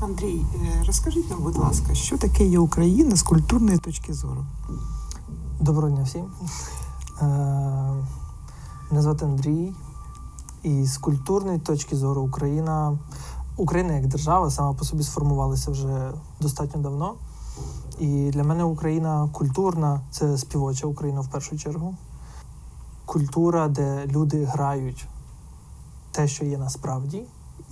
Андрій, е, розкажіть нам, будь ласка, що таке є Україна з культурної точки зору? Доброго дня всім. Е, Мене звати Андрій. І з культурної точки зору Україна, Україна як держава сама по собі сформувалася вже достатньо давно. І для мене Україна культурна це співоча Україна в першу чергу. Культура, де люди грають те, що є насправді.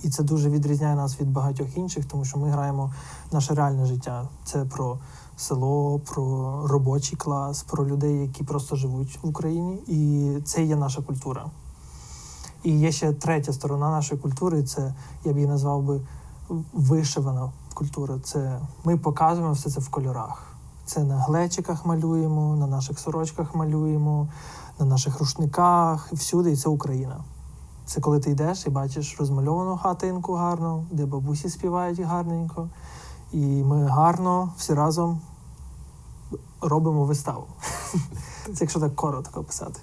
І це дуже відрізняє нас від багатьох інших, тому що ми граємо наше реальне життя. Це про село, про робочий клас, про людей, які просто живуть в Україні. І це є наша культура. І є ще третя сторона нашої культури це я б її назвав би вишивана культура. Це ми показуємо все це в кольорах. Це на глечиках малюємо, на наших сорочках малюємо, на наших рушниках, всюди, і це Україна. Це коли ти йдеш і бачиш розмальовану хатинку гарну, де бабусі співають гарненько. І ми гарно всі разом робимо виставу. Це якщо так коротко писати.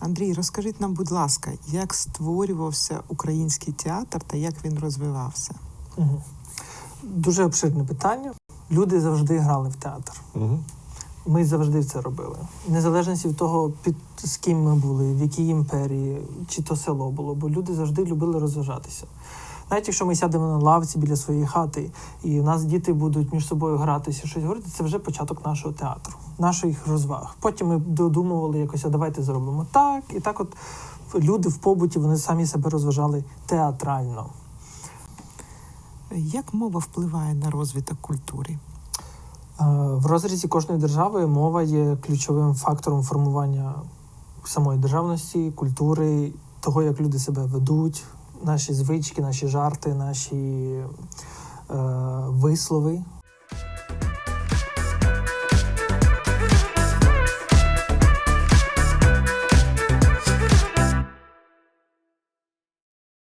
Андрій, розкажіть нам, будь ласка, як створювався український театр та як він розвивався? Мгм. Дуже обширне питання. Люди завжди грали в театр. Угу. Ми завжди це робили. Незалежно від того, під з ким ми були, в якій імперії, чи то село було, бо люди завжди любили розважатися. Навіть якщо ми сядемо на лавці біля своєї хати, і в нас діти будуть між собою гратися, щось говорити, це вже початок нашого театру, наших розваг. Потім ми додумували якось, а давайте зробимо так. І так, от люди в побуті вони самі себе розважали театрально. Як мова впливає на розвиток культури? Е, В розрізі кожної держави мова є ключовим фактором формування самої державності, культури, того, як люди себе ведуть, наші звички, наші жарти, наші е, вислови.